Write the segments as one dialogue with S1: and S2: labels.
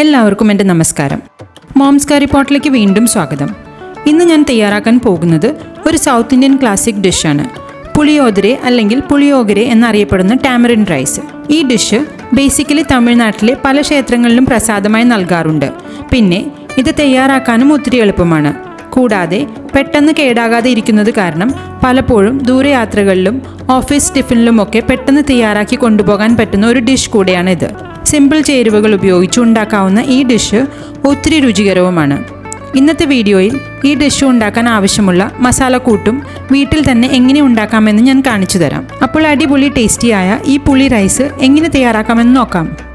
S1: എല്ലാവർക്കും എന്റെ നമസ്കാരം. മോംസ് കറി പോട്ടിലേക്ക് വീണ്ടും സ്വാഗതം. ഇന്ന് ഞാൻ തയ്യാറാക്കാൻ പോകുന്നത് ഒരു സൗത്ത് ഇന്ത്യൻ ക്ലാസിക് ഡിഷാണ്. പുളിയോദരെ അല്ലെങ്കിൽ പുളിയോഗരെ എന്നറിയപ്പെടുന്ന ടാമറിൻ റൈസ്. ഈ ഡിഷ് ബേസിക്കലി തമിഴ്നാട്ടിലെ പല ക്ഷേത്രങ്ങളിലും പ്രസാദമായി നൽകാറുണ്ട്. പിന്നെ ഇത് തയ്യാറാക്കാനും ഒത്തിരി എളുപ്പമാണ്. കൂടാതെ പെട്ടെന്ന് കേടാകാതെ ഇരിക്കുന്നത് കാരണം പലപ്പോഴും ദൂരയാത്രകളിലും ഓഫീസ് ടിഫിനിലുമൊക്കെ പെട്ടെന്ന് തയ്യാറാക്കി കൊണ്ടുപോകാൻ പറ്റുന്ന ഒരു ഡിഷ് കൂടെയാണിത്. സിമ്പിൾ ചേരുവകൾ ഉപയോഗിച്ച് ഉണ്ടാക്കാവുന്ന ഈ ഡിഷ് ഒത്തിരി രുചികരവുമാണ്. ഇന്നത്തെ വീഡിയോയിൽ ഈ ഡിഷ് ഉണ്ടാക്കാൻ ആവശ്യമുള്ള മസാലക്കൂട്ടും വീട്ടിൽ തന്നെ എങ്ങനെ ഉണ്ടാക്കാമെന്ന് ഞാൻ കാണിച്ചു തരാം. അപ്പോൾ അടിപൊളി ടേസ്റ്റിയായ ഈ പുളി റൈസ് എങ്ങനെ തയ്യാറാക്കാമെന്ന് നോക്കാം.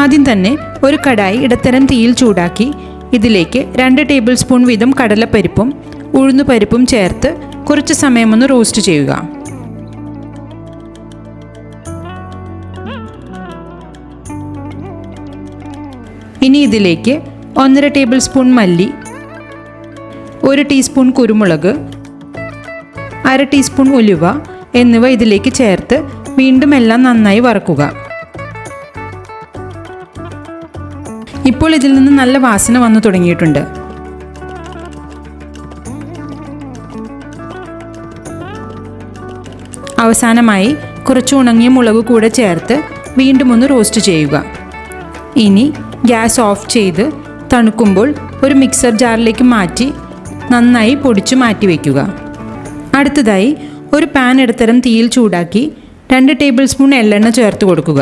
S1: ആദ്യം തന്നെ ഒരു കടായി ഇടത്തരം തീയിൽ ചൂടാക്കി ഇതിലേക്ക് രണ്ട് ടേബിൾ സ്പൂൺ വീതം കടലപ്പരിപ്പും ഉഴുന്നുപരിപ്പും ചേർത്ത് കുറച്ച് സമയമൊന്ന് റോസ്റ്റ് ചെയ്യുക. ഇനി ഇതിലേക്ക് ഒന്നര ടേബിൾ സ്പൂൺ മല്ലി ഒരു ടീസ്പൂൺ കുരുമുളക് അര ടീസ്പൂൺ ഉലുവ എന്നിവ ഇതിലേക്ക് ചേർത്ത് വീണ്ടും എല്ലാം നന്നായി വറക്കുക. ഇപ്പോൾ ഇതിൽ നിന്ന് നല്ല വാസന വന്നു തുടങ്ങിയിട്ടുണ്ട്. അവസാനമായി കുറച്ച് ഉണങ്ങിയ മുളക് കൂടെ ചേർത്ത് വീണ്ടും ഒന്ന് റോസ്റ്റ് ചെയ്യുക. ഇനി ഗ്യാസ് ഓഫ് ചെയ്ത് തണുക്കുമ്പോൾ ഒരു മിക്സർ ജാറിലേക്ക് മാറ്റി നന്നായി പൊടിച്ചു മാറ്റി വയ്ക്കുക അടുത്തതായി ഒരു പാൻ ഇടത്തരം തീയിൽ ചൂടാക്കി രണ്ട് ടേബിൾ സ്പൂൺ എള്ളെണ്ണ ചേർത്ത് കൊടുക്കുക.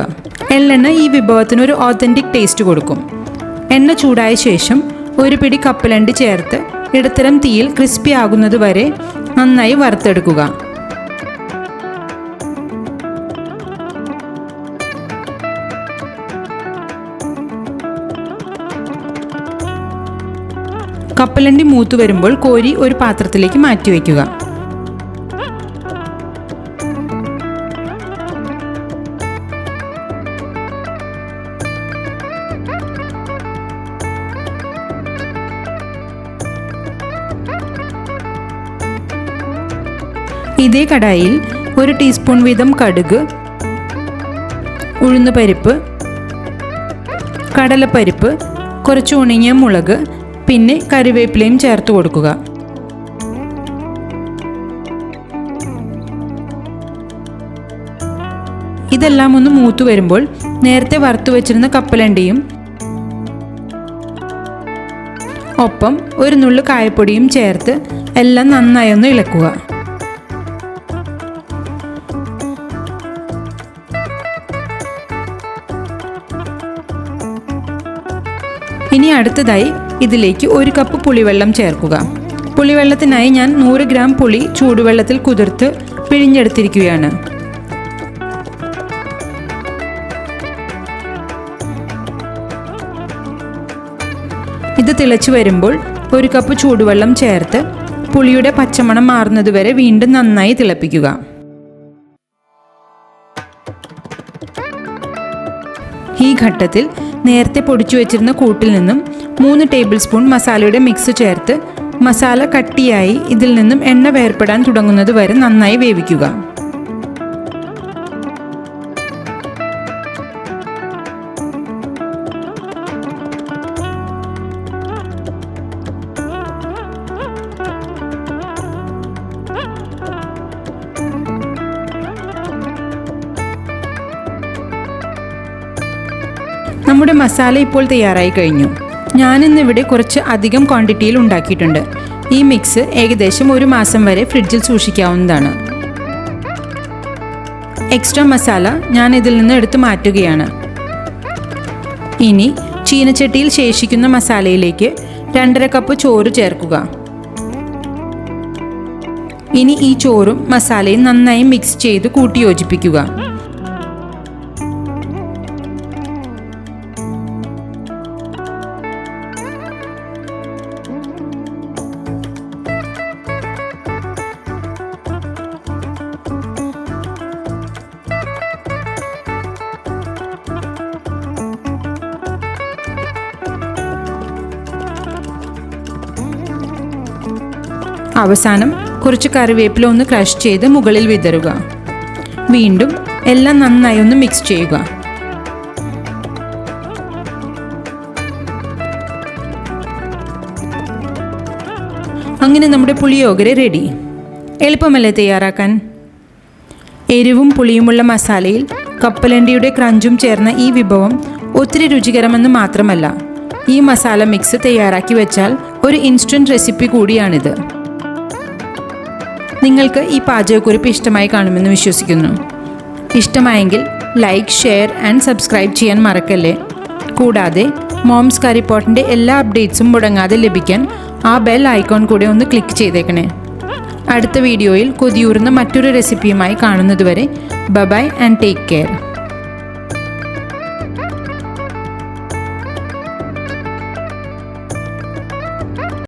S1: എള്ളെണ്ണ ഈ വിഭവത്തിന് ഒരു ഓത്തന്റിക് ടേസ്റ്റ് കൊടുക്കും. എണ്ണ ചൂടായ ശേഷം ഒരു പിടി കപ്പലണ്ടി ചേർത്ത് ഇടത്തരം തീയിൽ ക്രിസ്പി ആകുന്നത് വരെ നന്നായി വറുത്തെടുക്കുക. കപ്പലണ്ടി മൂത്തു വരുമ്പോൾ കോരി ഒരു പാത്രത്തിലേക്ക് മാറ്റി വയ്ക്കുക ഇതേ കടായിൽ ഒരു ടീസ്പൂൺ വീതം കടുക് ഉഴുന്നുപരിപ്പ് കടലപ്പരിപ്പ് കുറച്ച് ഉണങ്ങിയ മുളക് പിന്നെ കറിവേപ്പിലയും ചേർത്ത് കൊടുക്കുക. ഇതെല്ലാം ഒന്ന് മൂത്തു വരുമ്പോൾ നേരത്തെ വറുത്തു വെച്ചിരുന്ന കപ്പലണ്ടിയും ഒപ്പം ഒരു നുള്ളു കായപ്പൊടിയും ചേർത്ത് എല്ലാം നന്നായി ഒന്ന് ഇളക്കുക. ഇനി അടുത്തതായി ഇതിലേക്ക് ഒരു കപ്പ് പുളിവെള്ളം ചേർക്കുക. പുളിവെള്ളത്തിനായി ഞാൻ നൂറ് ഗ്രാം പുളി ചൂടുവെള്ളത്തിൽ കുതിർത്ത് പിഴിഞ്ഞെടുത്തിരിക്കുകയാണ്. ഇത് തിളച്ചു വരുമ്പോൾ ഒരു കപ്പ് ചൂടുവെള്ളം ചേർത്ത് പുളിയുടെ പച്ചമണം മാറുന്നതുവരെ വീണ്ടും നന്നായി തിളപ്പിക്കുക. ഈ ഘട്ടത്തിൽ നേരത്തെ പൊടിച്ചു വെച്ചിരുന്ന കൂട്ടിൽ നിന്നും മൂന്ന് ടേബിൾ സ്പൂൺ മസാലയുടെ മിക്സ് ചേർത്ത് മസാല കട്ടിയായി ഇതിൽ നിന്നും എണ്ണ വേർപ്പെടാൻ തുടങ്ങുന്നത് വരെ നന്നായി വേവിക്കുക. നമ്മുടെ മസാല ഇപ്പോൾ തയ്യാറായി കഴിഞ്ഞു. ഞാനിന്നിവിടെ കുറച്ച് അധികം ക്വാണ്ടിറ്റിയിൽ ഉണ്ടാക്കിയിട്ടുണ്ട്. ഈ മിക്സ് ഏകദേശം ഒരു മാസം വരെ ഫ്രിഡ്ജിൽ സൂക്ഷിക്കാവുന്നതാണ്. എക്സ്ട്രാ മസാല ഞാൻ ഇതിൽ നിന്ന് എടുത്തു മാറ്റുകയാണ്. ഇനി ചീനച്ചട്ടിയിൽ ശേഷിക്കുന്ന മസാലയിലേക്ക് രണ്ടര കപ്പ് ചോറ് ചേർക്കുക. ഇനി ഈ ചോറും മസാലയും നന്നായി മിക്സ് ചെയ്ത് കൂട്ടി അവസാനം കുറച്ച് കറിവേപ്പില ഒന്ന് ക്രഷ് ചെയ്ത് മുകളിൽ വിതറുക. വീണ്ടും എല്ലാം നന്നായി ഒന്ന് മിക്സ് ചെയ്യുക. അങ്ങനെ നമ്മുടെ പുളിയോഗര റെഡി എളുപ്പമല്ലേ തയ്യാറാക്കാൻ? എരിവും പുളിയുമുള്ള മസാലയിൽ കപ്പലണ്ടിയുടെ ക്രഞ്ചും ചേർന്ന ഈ വിഭവം ഒത്തിരി രുചികരമെന്ന് മാത്രമല്ല ഈ മസാല മിക്സ് തയ്യാറാക്കി വെച്ചാൽ ഒരു ഇൻസ്റ്റന്റ് റെസിപ്പി കൂടിയാണിത്. നിങ്ങൾക്ക് ഈ പാചകക്കുറിപ്പ് ഇഷ്ടമായി കാണുമെന്ന് വിശ്വസിക്കുന്നു. ഇഷ്ടമായെങ്കിൽ ലൈക്ക് ഷെയർ ആൻഡ് സബ്സ്ക്രൈബ് ചെയ്യാൻ മറക്കല്ലേ? കൂടാതെ മോംസ് കറിപ്പോട്ടിന്റെ എല്ലാ അപ്ഡേറ്റ്സും മുടങ്ങാതെ ലഭിക്കാൻ ആ ബെൽ ഐക്കോൺ കൂടെ ഒന്ന് ക്ലിക്ക് ചെയ്തേക്കണേ. അടുത്ത വീഡിയോയിൽ കൊതിയൂറുന്ന മറ്റൊരു റെസിപ്പിയുമായി കാണുന്നതുവരെ ബബായ് ആൻഡ് ടേക്ക് കെയർ.